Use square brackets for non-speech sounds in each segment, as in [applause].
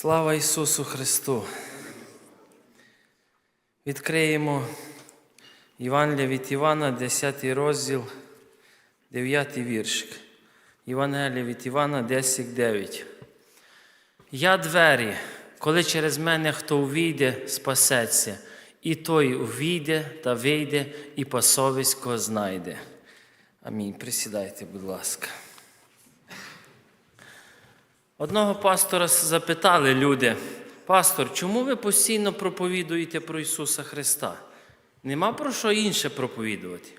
Слава Ісусу Христу! Відкриємо Євангелія від Івана, 10 розділ, 9 віршик. Євангелія від Івана 10, 9. Я двері, коли через мене хто увійде, спасеться, і той увійде та вийде, і пасовисько знайде. Амінь. Присідайте, будь ласка. Одного пастора запитали люди, пастор, чому ви постійно проповідуєте про Ісуса Христа? Нема про що інше проповідувати.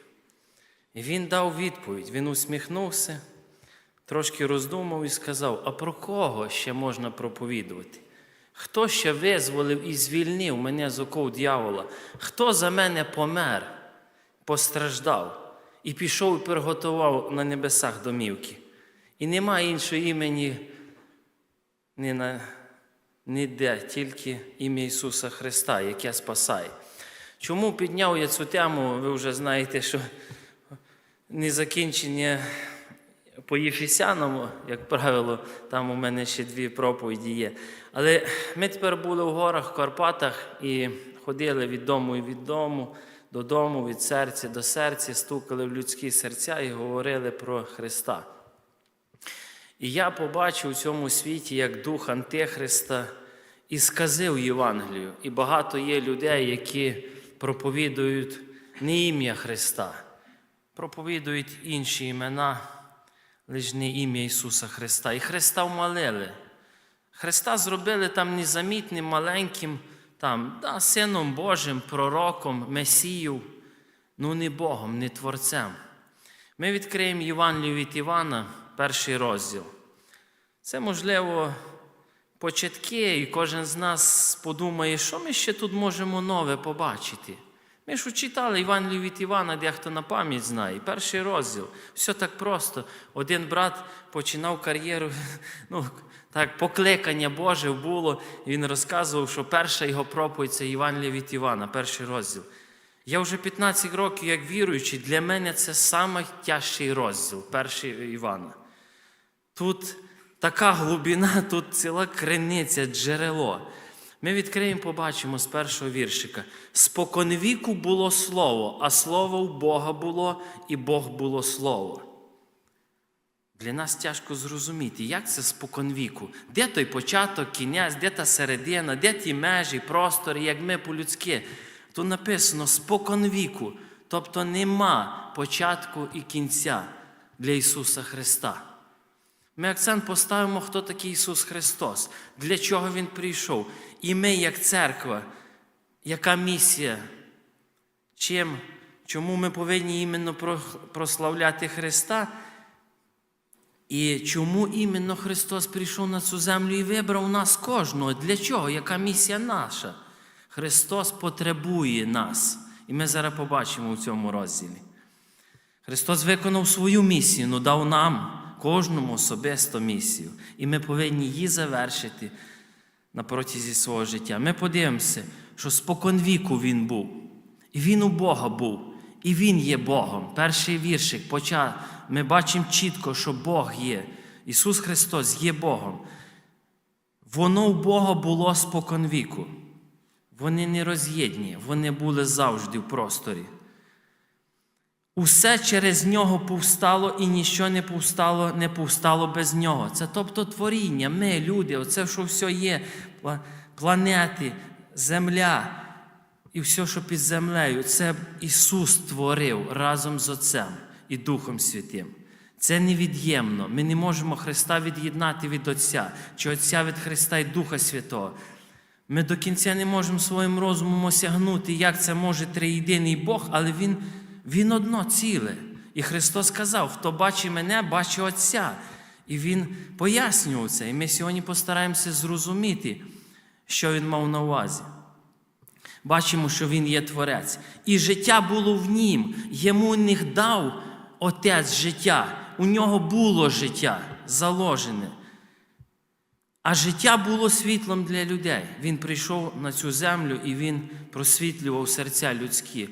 І він дав відповідь, він усміхнувся, трошки роздумав і сказав: а про кого ще можна проповідувати? Хто ще визволив і звільнив мене з оков дьявола? Хто за мене помер, постраждав і пішов і приготував на небесах домівки? І нема іншого імені ні на, ніде, тільки ім'я Ісуса Христа, яке спасає. Чому підняв я цю тему? Ви вже знаєте, що незакінчення по Єфісянам, як правило, там у мене ще дві проповіді є. Але ми тепер були в горах, в Карпатах і ходили від дому і від дому, додому, від серця до серця, стукали в людські серця і говорили про Христа. І я побачив у цьому світі, як дух Антихриста і сказив Євангелію. І багато є людей, які проповідують не ім'я Христа, проповідують інші імена, лише не ім'я Ісуса Христа. І Христа вмалили. Христа зробили там незамітним, маленьким, там, да, Сином Божим, пророком, Месією, ну не Богом, не Творцем. Ми відкриємо Євангелію від Івана, перший розділ. Це, можливо, початки, і кожен з нас подумає, що ми ще тут можемо нове побачити. Ми ж читали Євангелію від Івана, дехто на пам'ять знає. Перший розділ. Все так просто. Один брат починав кар'єру, [laughs] ну, так, покликання Боже було, і він розказував, що перша його проповідь це Євангелія від Івана, перший розділ. Я вже 15 років, як віруючий, для мене це найтяжчий розділ, перший Івана. Тут така глибина, тут ціла криниця, джерело. Ми відкриємо, побачимо з першого віршика. Споконвіку було слово, а слово в Бога було, і Бог було слово. Для нас тяжко зрозуміти, як це споконвіку. Де той початок, кінець, де та середина, де ті межі, простори, як ми по-людськи. Тут написано споконвіку, тобто нема початку і кінця для Ісуса Христа. Ми акцент поставимо, хто такий Ісус Христос, для чого Він прийшов. І ми, як церква, яка місія, чим, чому ми повинні іменно прославляти Христа, і чому іменно Христос прийшов на цю землю і вибрав нас кожного? Для чого? Яка місія наша? Христос потребує нас. І ми зараз побачимо у цьому розділі. Христос виконав свою місію, але дав нам кожному особисто місію. І ми повинні її завершити на протязі свого життя. Ми подивимося, що споконвіку Він був, і Він у Бога був, і Він є Богом. Перший віршик почав. Ми бачимо чітко, що Бог є. Ісус Христос є Богом. Воно у Бога було споконвіку. Вони не роз'єдні, вони були завжди в просторі. Усе через нього повстало і ніщо не повстало, не повстало без нього. Це тобто творіння, ми, люди, оце, що все є, планети, земля і все, що під землею, це Ісус створив разом з Отцем і Духом Святим. Це невід'ємно. Ми не можемо Христа від'єднати від Отця, чи Отця від Христа і Духа Святого. Ми до кінця не можемо своїм розумом осягнути, як це може триєдиний Бог, але Він він одно ціле. І Христос сказав: хто бачить мене, бачить Отця. І Він пояснював це. І ми сьогодні постараємося зрозуміти, що Він мав на увазі. Бачимо, що Він є Творець. І життя було в Нім. Йому не дав Отець життя. У нього було життя заложене. А життя було світлом для людей. Він прийшов на цю землю і він просвітлював серця людські.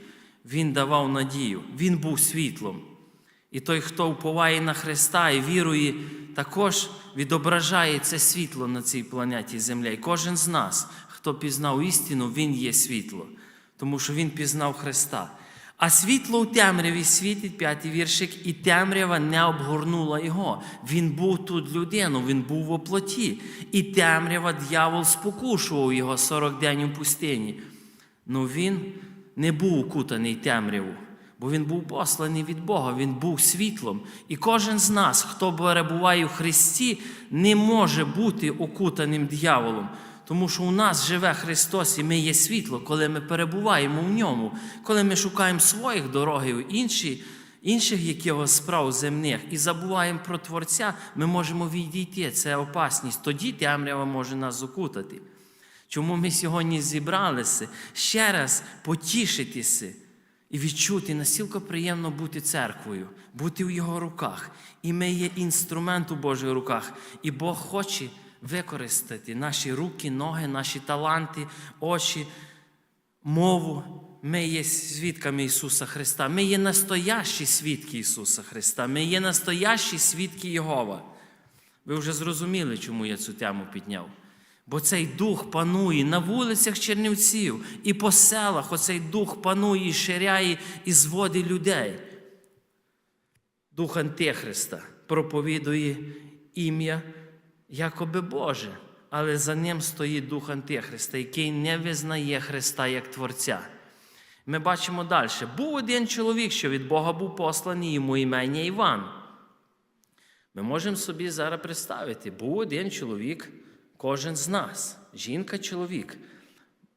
Він давав надію, Він був світлом. І той, хто вповає на Христа і вірує, також відображає це світло на цій планеті Земля. І кожен з нас, хто пізнав істину, він є світло, тому що він пізнав Христа. А світло у темряві світить п'ятий віршик, і темрява не обгорнула його. Він був тут людину, він був в оплоті. І темрява дьявол спокушував його 40 день у пустині. Ну він не був укутаний темряву, бо він був посланий від Бога, він був світлом. І кожен з нас, хто перебуває в Христі, не може бути окутаним дьяволом. Тому що у нас живе Христос, і ми є світло, коли ми перебуваємо в ньому, коли ми шукаємо своїх дорогів, інші, інших якихось справ земних і забуваємо про Творця, ми можемо відійти. Це опасність. Тоді темрява може нас окутати. Чому ми сьогодні зібралися ще раз потішитися і відчути, настільки приємно бути церквою, бути в Його руках. І ми є інструмент у Божих руках. І Бог хоче використати наші руки, ноги, наші таланти, очі, мову. Ми є свідками Ісуса Христа. Ми є настоящі свідки Ісуса Христа. Ми є настоящі свідки Єгова. Ви вже зрозуміли, чому я цю тему підняв. Бо цей дух панує на вулицях Чернівців і по селах оцей дух панує і ширяє і зводить людей. Дух Антихриста проповідує ім'я якоби Боже, але за ним стоїть дух Антихриста, який не визнає Христа як Творця. Ми бачимо далі. Був один чоловік, що від Бога був посланий йому імення Іван. Ми можемо собі зараз представити, був один чоловік, кожен з нас, жінка, чоловік.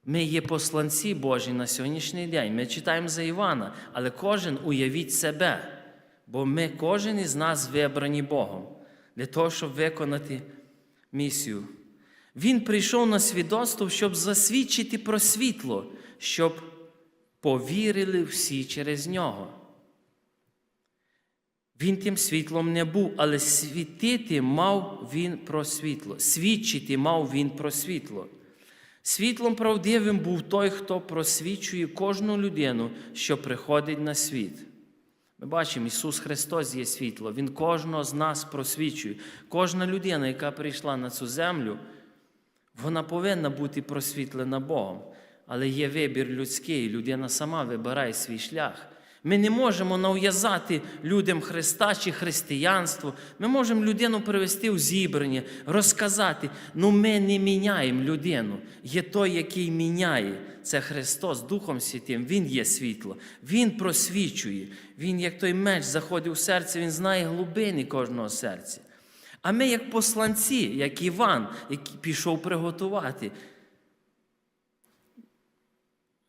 Ми є посланці Божі на сьогоднішній день. Ми читаємо за Івана, але кожен уявіть себе, бо ми, кожен із нас вибрані Богом для того, щоб виконати місію. Він прийшов на свідоцтво, щоб засвідчити про світло, щоб повірили всі через нього. Він тим світлом не був, але світити мав він про світло, свідчити мав він про світло. Світлом правдивим був той, хто просвічує кожну людину, що приходить на світ. Ми бачимо, Ісус Христос є світло, Він кожного з нас просвічує. Кожна людина, яка прийшла на цю землю, вона повинна бути просвітлена Богом. Але є вибір людський, людина сама вибирає свій шлях. Ми не можемо нав'язати людям Христа чи християнство. Ми можемо людину привести в зібрання, розказати. Ну ми не міняємо людину. Є той, який міняє. Це Христос Духом Святим. Він є світло. Він просвічує. Він, як той меч, заходить у серце, він знає глибини кожного серця. А ми, як посланці, як Іван, який пішов приготувати,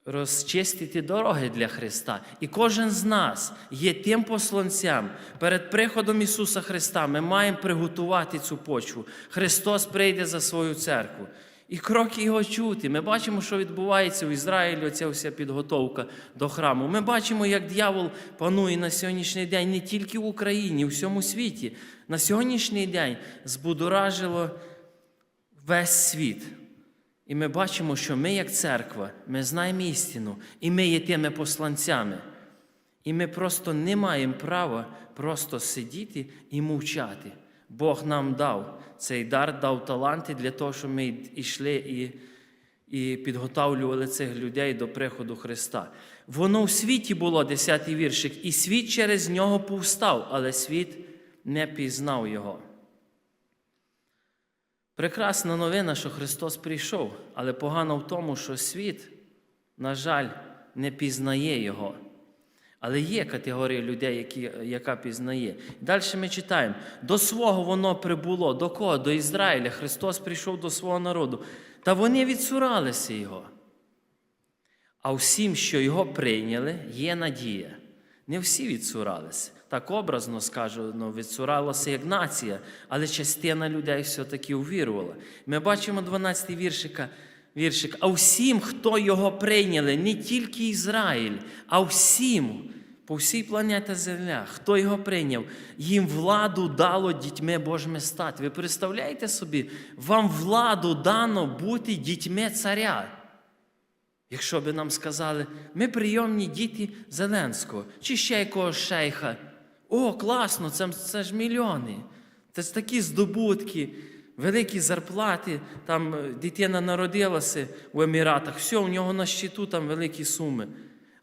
розчистити дороги для Христа. І кожен з нас є тим посланцям. Перед приходом Ісуса Христа ми маємо приготувати цю почву. Христос прийде за свою церкву. І кроки його чути. Ми бачимо, що відбувається в Ізраїлі, оця вся підготовка до храму. Ми бачимо, як дьявол панує на сьогоднішній день не тільки в Україні, у всьому світі. На сьогоднішній день збудоражило весь світ. І ми бачимо, що ми, як церква, ми знаємо істину, і ми є тими посланцями. І ми просто не маємо права просто сидіти і мовчати. Бог нам дав цей дар, дав таланти для того, щоб ми йшли і, і підготовлювали цих людей до приходу Христа. Воно в світі було, 10 віршик, і світ через нього повстав, але світ не пізнав його. Прекрасна новина, що Христос прийшов, але погано в тому, що світ, на жаль, не пізнає Його. Але є категорія людей, які, яка пізнає. Далі ми читаємо: до свого воно прибуло. До кого? До Ізраїля. Христос прийшов до свого народу. Та вони відсуралися Його. А всім, що його прийняли, є надія. Не всі відсуралися. Так образно скажу, ну, відсуралася як нація, але частина людей все-таки увірувала. Ми бачимо 12-й віршика, віршик. А всім, хто його прийняли, не тільки Ізраїль, а всім, по всій планеті Земля, хто його прийняв, їм владу дало дітьми Божими стати. Ви представляєте собі, вам владу дано бути дітьми царя. Якщо би нам сказали, ми прийомні діти Зеленського чи ще якогось шейха, О, класно, це, це ж мільйони. Це ж такі здобутки, великі зарплати. Там е, дитина народилася в Еміратах, все, у нього на щиту там великі суми.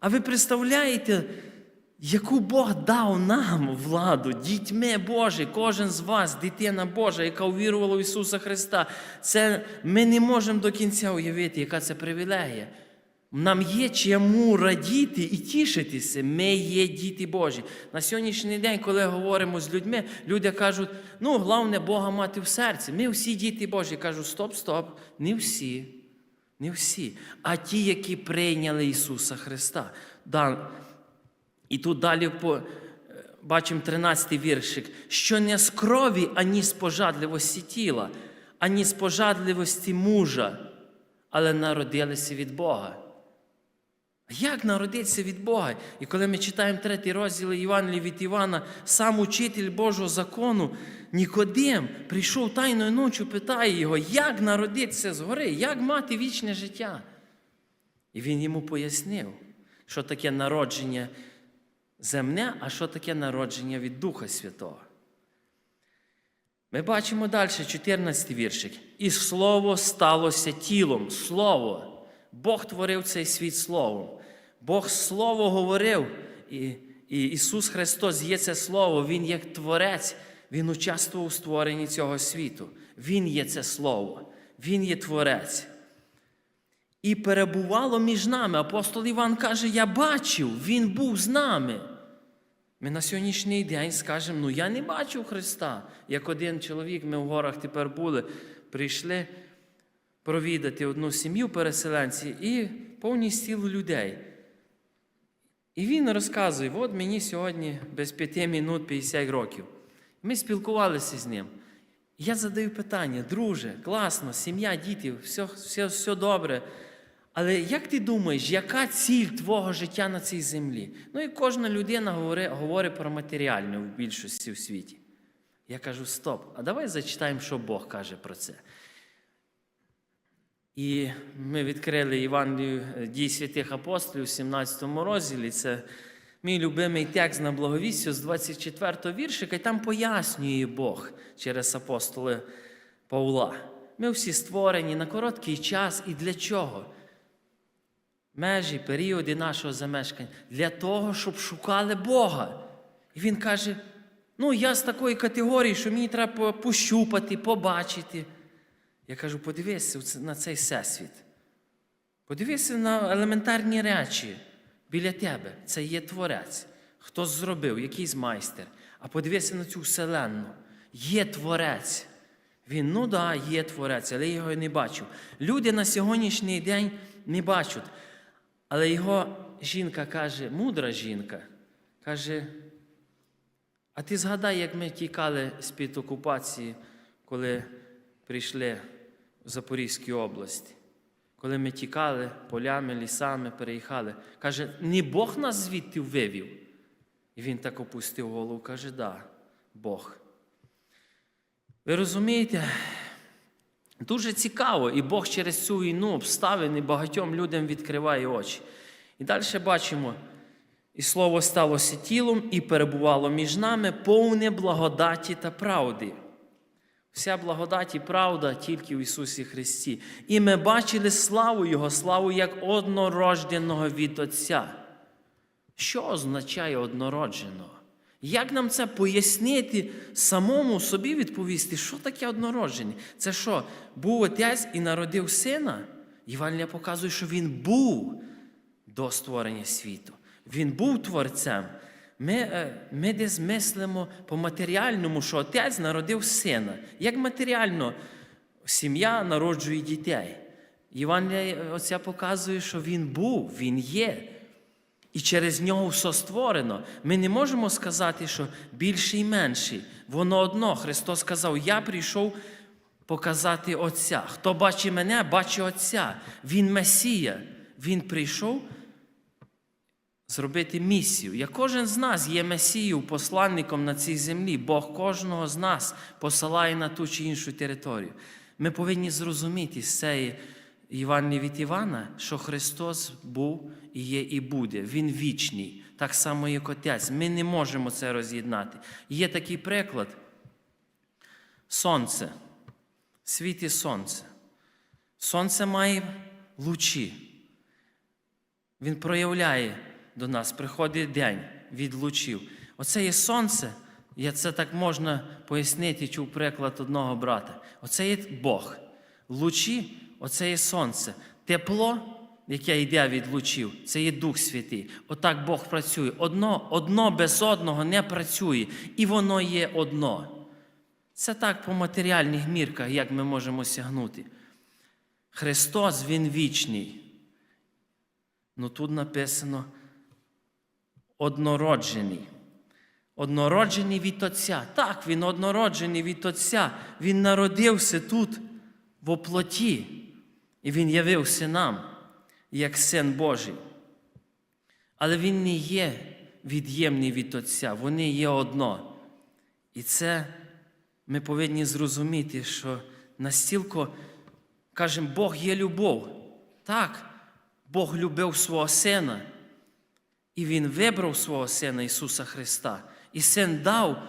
А ви представляєте, яку Бог дав нам владу, дітьми Божі, кожен з вас, дитина Божа, яка увірувала в Ісуса Христа. Це ми не можемо до кінця уявити, яка це привілегія. Нам є чому радіти і тішитися. Ми є діти Божі. На сьогоднішній день, коли говоримо з людьми, люди кажуть, ну, головне Бога мати в серці. Ми всі діти Божі. Я кажу, стоп, стоп, не всі. Не всі. А ті, які прийняли Ісуса Христа. І тут далі е, бачимо 13-й віршик, що не з крові, ані з пожадливості тіла, ані з пожадливості мужа, але народилися від Бога. Як народитися від Бога? І коли ми читаємо третій розділ Євангелії від Івана, сам учитель Божого закону Нікодим прийшов тайною ночі, питає його, як народитися згори, як мати вічне життя. І він йому пояснив, що таке народження земне, а що таке народження від Духа Святого. Ми бачимо далі 14 віршик. І слово сталося тілом. Слово. Бог творив цей світ Словом. Бог Слово говорив, і, і Ісус Христос є це Слово, Він як Творець, Він участвував у створенні цього світу. Він є це Слово, Він є Творець. І перебувало між нами. Апостол Іван каже: Я бачив, Він був з нами. Ми на сьогоднішній день скажемо, ну я не бачив Христа. Як один чоловік, ми в горах тепер були, прийшли провідати одну сім'ю переселенці і повний стіл людей. І він розказує: от мені сьогодні без п'яти минут 50 років. Ми спілкувалися з ним. Я задаю питання, друже, класно, сім'я, діти, все, все, все добре. Але як ти думаєш, яка ціль твого життя на цій землі? Ну і кожна людина говорить, говорить про матеріальне в більшості в світі. Я кажу: стоп, а давай зачитаємо, що Бог каже про це. І ми відкрили Євангелію дій святих апостолів у 17 розділі. Це мій любимий текст на благовістю з 24 го віршика, і там пояснює Бог через апостоли Павла. Ми всі створені на короткий час і для чого? Межі, періоди нашого замешкання для того, щоб шукали Бога. І він каже: ну, я з такої категорії, що мені треба пощупати, побачити. Я кажу, подивися на цей всесвіт. Подивися на елементарні речі біля тебе. Це є творець. Хто зробив, якийсь майстер. А подивися на цю вселенну. Є творець. Він, ну да, є творець, але я його не бачу. Люди на сьогоднішній день не бачать. Але його жінка каже, мудра жінка, каже, а ти згадай, як ми тікали з-під окупації, коли прийшли в Запорізьку область, коли ми тікали полями, лісами, переїхали. Каже, не Бог нас звідти вивів. І він так опустив голову, каже, да, Бог. Ви розумієте? Дуже цікаво, і Бог через цю війну обставини багатьом людям відкриває очі. І далі бачимо, і слово сталося тілом і перебувало між нами повне благодаті та правди. Вся благодать і правда тільки в Ісусі Христі. І ми бачили славу Його, славу як однородженого від Отця. Що означає однородженого? Як нам це пояснити, самому собі відповісти, що таке однородження? Це що, був отець і народив сина? Євангелія показує, що він був до створення світу. Він був творцем. Ми, е, ми десь мислимо по матеріальному, що отець народив сина. Як матеріально сім'я народжує дітей. Євангелія оця показує, що він був, він є. І через нього все створено. Ми не можемо сказати, що більший і менший. Воно одно. Христос сказав: Я прийшов показати Отця. Хто бачить мене, бачить Отця. Він Месія. Він прийшов зробити місію. Я кожен з нас є Месією, посланником на цій землі. Бог кожного з нас посилає на ту чи іншу територію. Ми повинні зрозуміти з цієї Івана від Івана, що Христос був і є, і буде. Він вічний. так само як Отець. Ми не можемо це роз'єднати. Є такий приклад. Сонце. Світі сонце. Сонце має лучі. Він проявляє до нас, приходить день від лучів. Оце є сонце, і це так можна пояснити, чув приклад одного брата. Оце є Бог. Лучі оце є сонце. Тепло, яке йде від лучів, це є Дух Святий. Отак Бог працює. Одно, одно без одного не працює, і воно є одно. Це так по матеріальних мірках, як ми можемо сягнути. Христос, Він вічний. Ну тут написано однороджений. Однороджений від Отця. Так, він однороджений від Отця. Він народився тут, в оплоті, і Він явився нам, як Син Божий. Але Він не є від'ємний від Отця, вони є одно. І це ми повинні зрозуміти, що настільки, кажемо, Бог є любов. Так, Бог любив свого Сина, і Він вибрав свого Сина Ісуса Христа. І Син дав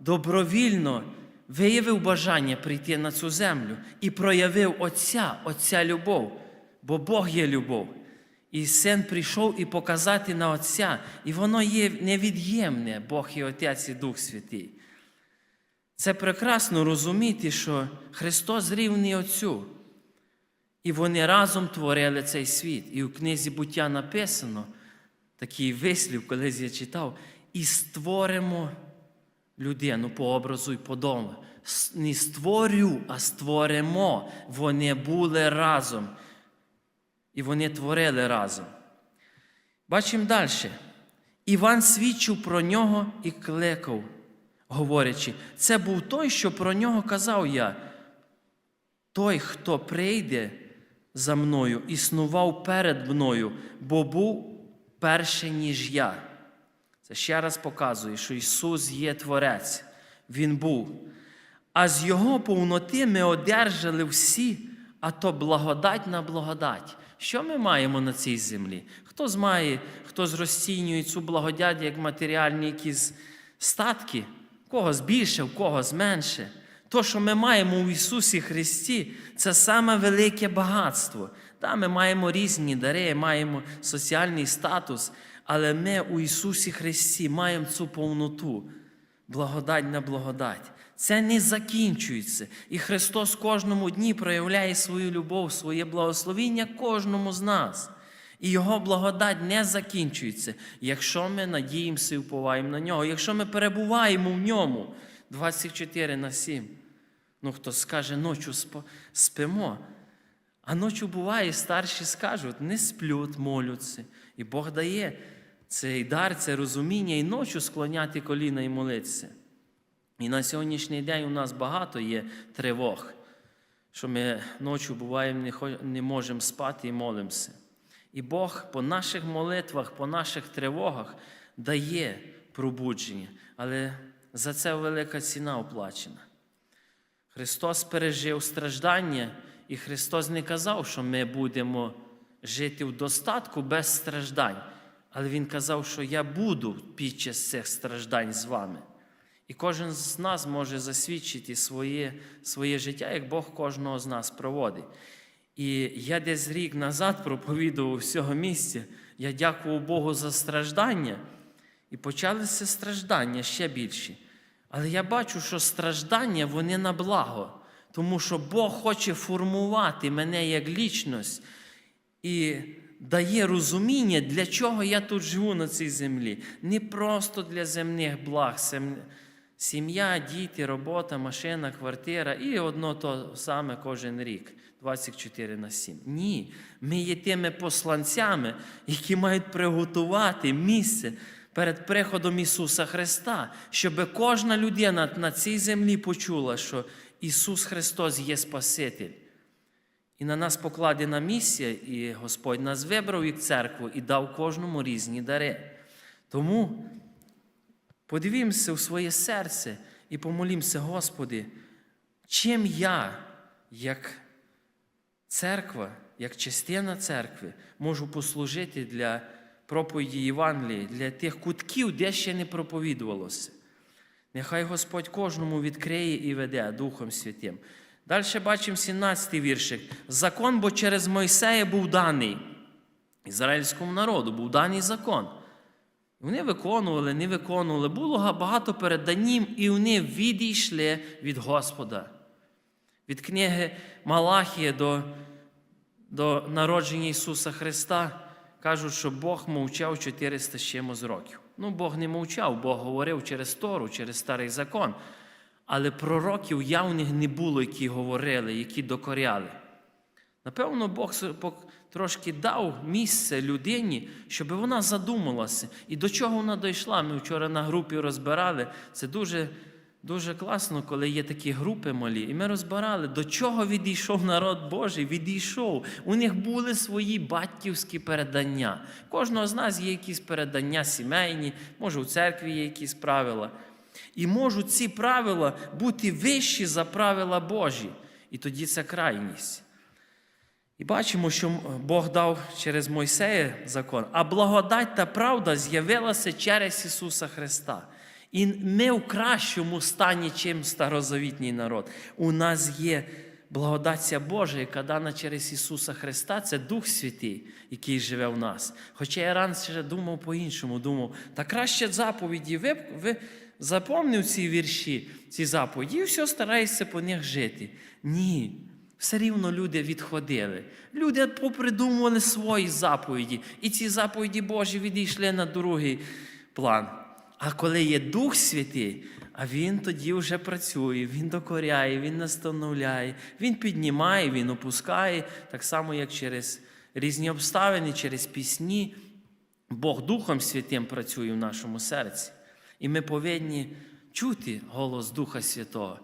добровільно, виявив бажання прийти на цю землю і проявив Отця, Отця любов, бо Бог є любов. І син прийшов і показати на Отця, і воно є невід'ємне, Бог і Отець і Дух Святий. Це прекрасно розуміти, що Христос рівний Отцю. І вони разом творили цей світ. І у книзі буття написано такий вислів, колись я читав, і створимо людину по образу і подобу. Не створю, а створимо. Вони були разом. І вони творили разом. Бачимо далі. Іван свідчив про нього і кликав, говорячи, це був той, що про нього казав я. Той, хто прийде за мною, існував перед мною, бо був перший, ніж я. Це ще раз показує, що Ісус є Творець, Він був. А з Його повноти ми одержали всі, а то благодать на благодать. Що ми маємо на цій землі? Хто змає, хто розцінює цю благодать як матеріальні якісь статки, в когось більше, в когось менше. То, що ми маємо у Ісусі Христі, це саме велике багатство. Да, ми маємо різні дари, маємо соціальний статус, але ми у Ісусі Христі маємо цю повноту, благодать на благодать. Це не закінчується. І Христос кожному дні проявляє свою любов, своє благословіння кожному з нас. І Його благодать не закінчується, якщо ми надіємося і вповаємо на нього, якщо ми перебуваємо в ньому 24 на 7. Ну, хто скаже, ночі спимо. А ночі буває, старші скажуть, не сплють, молються. І Бог дає цей дар, це розуміння і ночі склоняти коліна і молитися. І на сьогоднішній день у нас багато є тривог, що ми ночі буваємо, не можемо спати і молимося. І Бог по наших молитвах, по наших тривогах дає пробудження, але за це велика ціна оплачена. Христос пережив страждання, і Христос не казав, що ми будемо жити в достатку без страждань. Але Він казав, що я буду під час цих страждань з вами. І кожен з нас може засвідчити своє, своє життя, як Бог кожного з нас проводить. І я десь рік назад проповідував з цього місця, я дякував Богу за страждання, і почалися страждання ще більші. Але я бачу, що страждання вони на благо, тому що Бог хоче формувати мене як лічність і дає розуміння, для чого я тут живу на цій землі. Не просто для земних благ, сім'я, діти, робота, машина, квартира і одно то саме кожен рік. 24 на 7. Ні, ми є тими посланцями, які мають приготувати місце перед приходом Ісуса Христа, щоб кожна людина на цій землі почула, що Ісус Христос є Спаситель. І на нас покладена місія, і Господь нас вибрав як церкву і дав кожному різні дари. Тому подивімося у своє серце і помолімося, Господи, чим я, як церква, як частина церкви, можу послужити для проповіді Євангелії, для тих кутків, де ще не проповідувалося. Нехай Господь кожному відкриє і веде Духом Святим. Далі бачимо 17-й віршик. Закон, бо через Мойсея був даний. Ізраїльському народу був даний закон. Вони виконували, не виконували. Було багато переданім, і вони відійшли від Господа. Від книги Малахія до, до народження Ісуса Христа кажуть, що Бог мовчав 400 з чимось років. Ну, Бог не мовчав, Бог говорив через Тору, через старий закон. Але пророків явних не було, які говорили, які докоряли. Напевно, Бог трошки дав місце людині, щоб вона задумалася. І до чого вона дійшла? Ми вчора на групі розбирали. Це дуже, дуже класно, коли є такі групи малі. І ми розбирали, до чого відійшов народ Божий. Відійшов. У них були свої батьківські передання. Кожного з нас є якісь передання сімейні, може, у церкві є якісь правила. І можуть ці правила бути вищі за правила Божі. І тоді це крайність. І бачимо, що Бог дав через Мойсея закон, а благодать та правда з'явилася через Ісуса Христа. І ми в кращому стані, чим старозавітній народ. У нас є благодаття Божа, яка дана через Ісуса Христа, це Дух Святий, який живе в нас. Хоча я раніше думав по-іншому, думав, та краще заповіді, ви, ви запомнив ці вірші, ці заповіді, і все стараєшся по них жити. Ні. Все рівно люди відходили. Люди попридумували свої заповіді, і ці заповіді Божі відійшли на другий план. А коли є Дух Святий, а Він тоді вже працює, Він докоряє, Він настановляє, Він піднімає, Він опускає, так само, як через різні обставини, через пісні. Бог Духом Святим працює в нашому серці. І ми повинні чути голос Духа Святого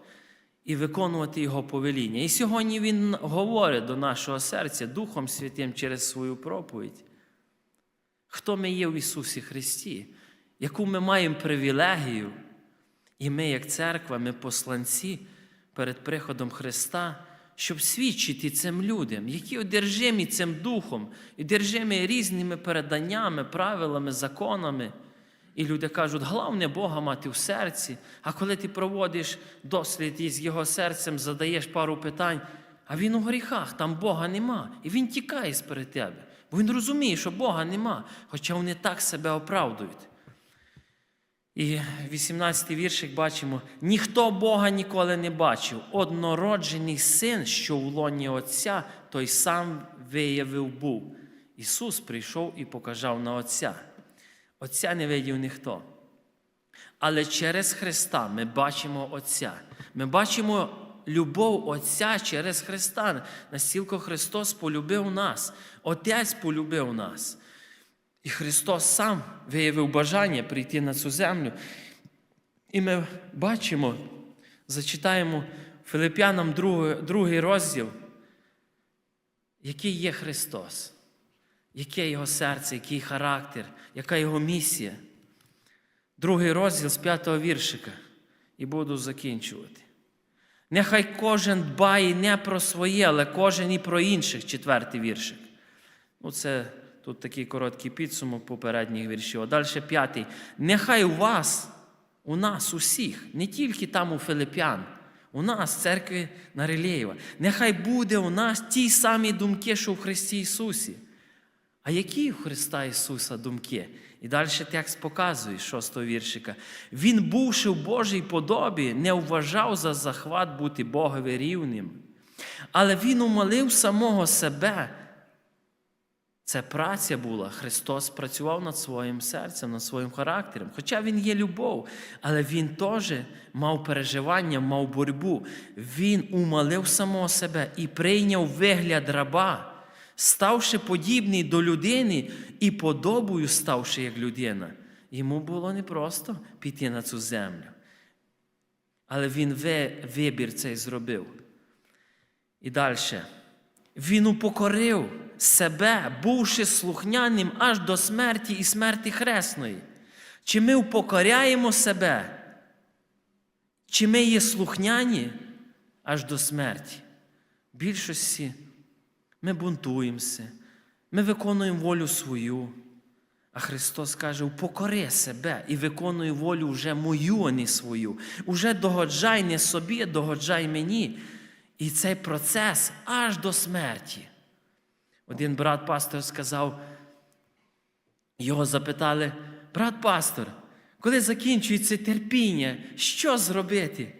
і виконувати Його повеління. І сьогодні Він говорить до нашого серця Духом Святим через свою проповідь. Хто ми є в Ісусі Христі, яку ми маємо привілегію, і ми, як церква, ми посланці перед приходом Христа, щоб свідчити цим людям, які одержимі цим духом, одержимі різними переданнями, правилами, законами. І люди кажуть, головне Бога мати в серці. А коли ти проводиш дослід із його серцем, задаєш пару питань, а він у гріхах, там Бога нема. І він тікає сперед тебе. Бо він розуміє, що Бога нема, хоча вони так себе оправдують. І 18-й віршик бачимо: ніхто Бога ніколи не бачив. Однороджений син, що в лоні Отця, той сам виявив був. Ісус прийшов і показав на Отця. Отця не видів ніхто. Але через Христа ми бачимо Отця. Ми бачимо любов Отця через Христа. Настільки Христос полюбив нас, Отець полюбив нас. І Христос сам виявив бажання прийти на цю землю. І ми бачимо, зачитаємо Филип'янам другий, розділ, який є Христос, яке його серце, який характер, яка його місія. Другий розділ з п'ятого віршика. І буду закінчувати. Нехай кожен дбає не про своє, але кожен і про інших, четвертий віршик. Ну, це тут такий короткий підсумок попередніх віршів. А далі п'ятий. Нехай у вас, у нас, усіх, не тільки там у Филип'ян, у нас, церкві Нарелєєва, нехай буде у нас ті самі думки, що в Христі Ісусі. А які у Христа Ісуса думки? І далі текст показує, шостого віршика. Він, бувши в Божій подобі, не вважав за захват бути Богові рівним. Але Він умолив самого себе. Це праця була. Христос працював над своїм серцем, над своїм характером. Хоча Він є любов, але Він теж мав переживання, мав боротьбу. Він умолив самого себе і прийняв вигляд раба ставши подібний до людини і подобою ставши як людина. Йому було непросто піти на цю землю. Але він вибір цей зробив. І далі. Він упокорив себе, бувши слухняним аж до смерті і смерті хресної. Чи ми упокоряємо себе? Чи ми є слухняні аж до смерті? В більшості ми бунтуємося, ми виконуємо волю свою. А Христос каже: упокори себе і виконуй волю вже мою, а не свою. Уже догоджай не собі, догоджай мені. І цей процес аж до смерті. Один брат пастор сказав, його запитали, брат пастор, коли закінчується терпіння, що зробити?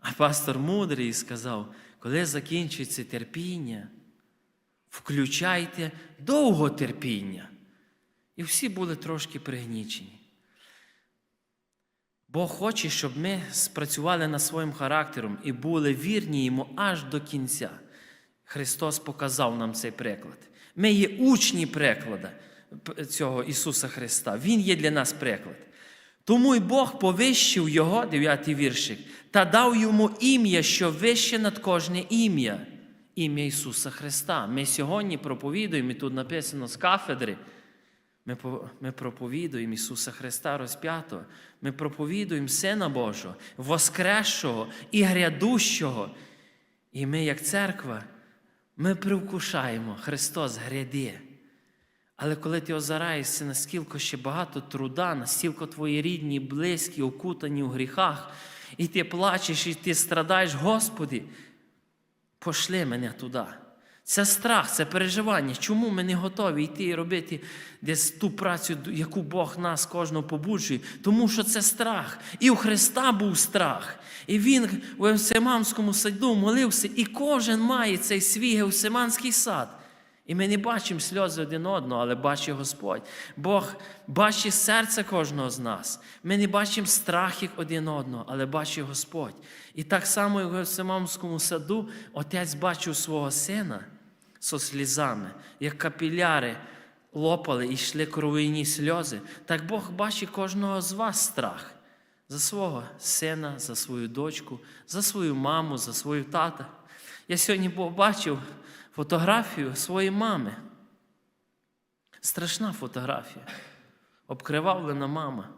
А пастор мудрий сказав, коли закінчується терпіння, включайте довготерпіння. І всі були трошки пригнічені. Бог хоче, щоб ми спрацювали над своїм характером і були вірні йому аж до кінця. Христос показав нам цей приклад. Ми є учні приклада цього Ісуса Христа. Він є для нас приклад. Тому й Бог повищив його, 9 віршик, та дав йому ім'я, що вище над кожне ім'я, ім'я Ісуса Христа. Ми сьогодні проповідуємо, і тут написано з кафедри. Ми, ми проповідуємо Ісуса Христа розп'ятого. Ми проповідуємо Сина Божого, воскресшого і грядущого. І ми, як церква, ми привкушаємо Христос гряде. Але коли ти озираєшся, наскільки ще багато труда, настільки твої рідні, близькі, окутані у гріхах, і ти плачеш, і ти страдаєш, Господи, пошли мене туди. Це страх, це переживання. Чому ми не готові йти і робити десь ту працю, яку Бог нас кожного побуджує? Тому що це страх. І у Христа був страх. І Він у Евсеманському саду молився, і кожен має цей свій Евсеманський сад. І ми не бачимо сльози один одного, але бачить Господь. Бог бачить серце кожного з нас. Ми не бачимо страхів один одного, але бачить Господь. І так само і в Гефсиманському саду отець бачив свого сина зі слізами, як капіляри лопали і йшли кровійні сльози. Так Бог бачить кожного з вас страх за свого сина, за свою дочку, за свою маму, за свою тата. Я сьогодні побачив фотографію своєї мами. Страшна фотографія. Обкривавлена мама.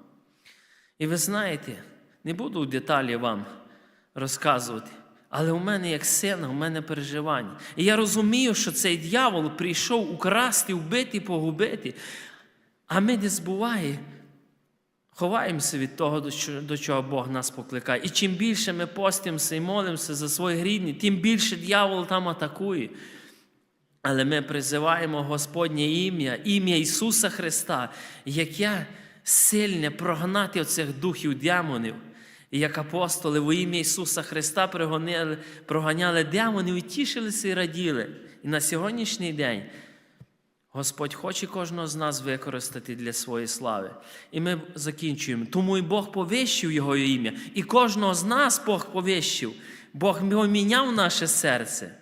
І ви знаєте, не буду в деталі вам розказувати, але у мене, як сина, у мене переживання. І я розумію, що цей дьявол прийшов украсти, вбити, погубити. А ми десь буває, ховаємося від того, до чого- Бог нас покликає. І чим більше ми постимося і молимося за своїх рідних, тим більше дьявол там атакує. Але ми призиваємо Господнє ім'я, ім'я Ісуса Христа, яке сильне прогнати оцих духів демонів. І як апостоли во ім'я Ісуса Христа прогоняли, проганяли демонів і тішилися і раділи. І на сьогоднішній день Господь хоче кожного з нас використати для своєї слави. І ми закінчуємо. Тому і Бог повищив Його ім'я. І кожного з нас Бог повищив. Бог поміняв наше серце.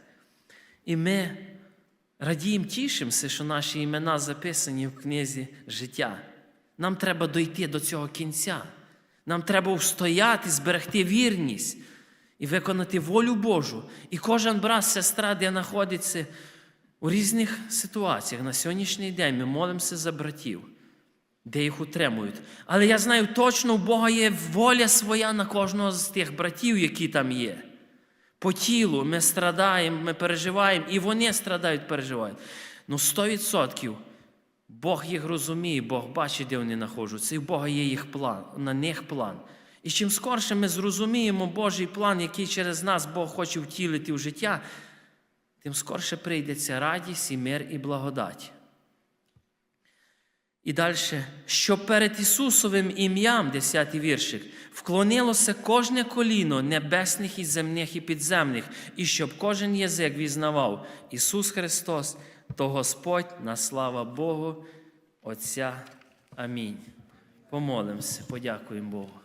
І ми радіємо, тішимося, що наші імена записані в книзі життя. Нам треба дойти до цього кінця. Нам треба встояти, зберегти вірність і виконати волю Божу. І кожен брат, сестра, де знаходиться у різних ситуаціях на сьогоднішній день, ми молимося за братів, де їх утримують. Але я знаю точно, у Бога є воля своя на кожного з тих братів, які там є. По тілу ми страдаємо, ми переживаємо, і вони страдають, переживають. Ну, 100% Бог їх розуміє, Бог бачить, де вони знаходяться, і в Бога є їх план, на них план. І чим скорше ми зрозуміємо Божий план, який через нас Бог хоче втілити в життя, тим скорше прийдеться радість, і мир, і благодать. І далі, що перед Ісусовим ім'ям, 10 віршик, вклонилося кожне коліно небесних і земних і підземних, і щоб кожен язик візнавав Ісус Христос, то Господь на слава Богу, Отця. Амінь. Помолимося, подякуємо Богу.